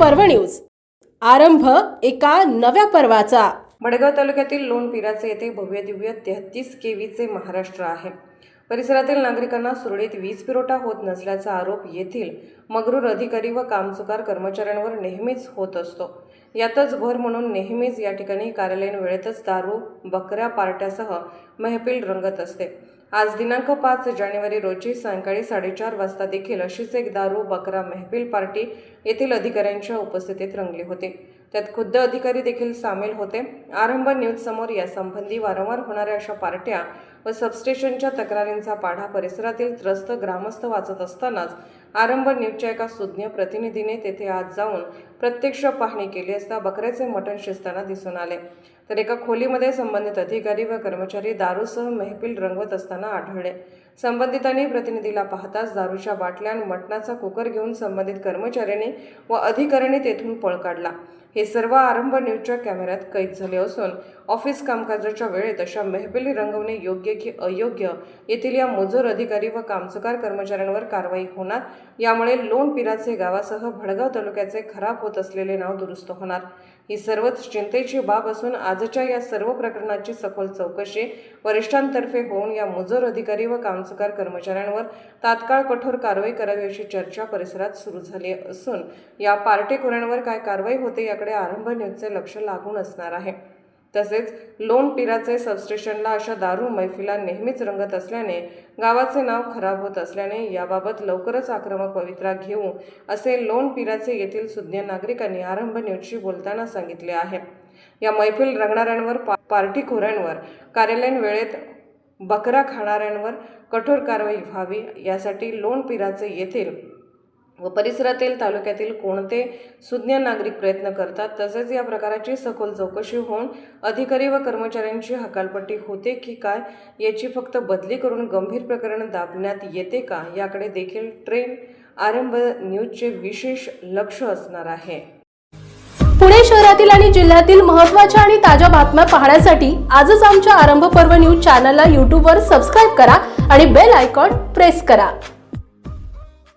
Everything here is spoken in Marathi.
पर्व न्यूज. आरंभ एका नव्या पर्वाचा. मडगाव तालुक्यातील लोण पिराचे येथे भव्य दिव्य तेहतीस केवीचे महाराष्ट्र आहे. परिसरातील नागरिकांना सुरळीत वीज पुरवठा होत नसल्याचा आरोप येथील मगरूर अधिकारी व कामचुकार कर्मचाऱ्यांवर नेहमीच होत असतो. यातच भर म्हणून नेहमीच या ठिकाणी कार्यालयीन वेळेतच दारू बकऱ्या पार्ट्यासह मेहफिल रंगत असते. आज दिनांक पाच जानेवारी रोजी सायंकाळी साडेचार वाजता देखील अशीच एक दारू बकरा मेहफिल पार्टी येथील अधिकाऱ्यांच्या उपस्थितीत रंगली होती. त्यात खुद्द अधिकारी देखील सामील होते. आरंभ न्यूज समोर यासंबंधी वारंवार होणाऱ्या अशा पार्ट्या व सबस्टेशनच्या तक्रारींचा पाढा परिसरातील त्रस्त ग्रामस्थ वाचत असतानाच आरंभ न्यूजच्या एका सुज्ञ प्रतिनिधीने तेथे आज जाऊन प्रत्यक्ष पाहणी केली असता बकऱ्याचे मटण शिजताना दिसून आले. तर एका खोलीमध्ये संबंधित अधिकारी व कर्मचारी दारूसह मेहफिल रंगवत असताना आढळले. संबंधितांनी प्रतिनिधीला पाहताच दारूच्या बाटल्या आणि मटणाचा कुकर घेऊन संबंधित कर्मचाऱ्यांनी व अधिकाऱ्यांनी तेथून पळ काढला. हे सर्व आरंभ न्यूजच्या कॅमेऱ्यात कैद झाले असून ऑफिस कामकाजाच्या वेळेत अशा मेहफिली रंगवणे योग्य की अयोग्य येथील या मजूर अधिकारी व कामचुकार कर्मचाऱ्यांवर कारवाई होणार यामुळे लोण पिराचे गावासह भडगाव तालुक्याचे खराब होत असलेले नाव दुरुस्त होणार. ही सर्वच चिंतेची बाब असून आजच्या या सर्व प्रकरणाची सखोल चौकशी वरिष्ठांतर्फे होऊन या मुजोर अधिकारी व कामचुकार कर्मचाऱ्यांवर तात्काळ कठोर कारवाई करावी अशी चर्चा परिसरात सुरू झाली असून या पार्टेखोऱ्यांवर काय कारवाई होते याकडे आरंभ न्यूजचे लक्ष लागून असणार आहे. तसेच लोण पिराचे सबस्टेशनला अशा दारू मैफिला नेहमीच रंगत असल्याने गावाचे नाव खराब होत असल्याने याबाबत लवकरच आक्रमक पवित्रा घेऊ असे लोण पिराचे येथील सुज्ञ नागरिकांनी आरंभ न्यूजशी बोलताना सांगितले आहे. या मैफिल रंगणाऱ्यांवर पा पार्टीखोऱ्यांवर कार्यालयीन वेळेत बकरा खाणाऱ्यांवर कठोर कारवाई व्हावी यासाठी लोण पिराचे येथील व परिसरातील तालुक्यातील कोणते सुज्ञ नागरिक प्रयत्न करतात तसेच या प्रकाराची सखोल चौकशी होऊन अधिकारी व कर्मचाऱ्यांची हकालपट्टी होते की काय याची फक्त बदली करून गंभीर प्रकरण दाबण्यात येते का याकडे देखील ट्रेन आरंभ न्यूजचे विशेष लक्ष असणार आहे. पुणे शहरातील आणि जिल्ह्यातील महत्त्वाच्या आणि ताज्या बातम्या पाहण्यासाठी आजच आमच्या आरंभ पर्व न्यूज चॅनलला यूट्यूबवर सबस्क्राईब करा आणि बेल आयकॉन प्रेस करा.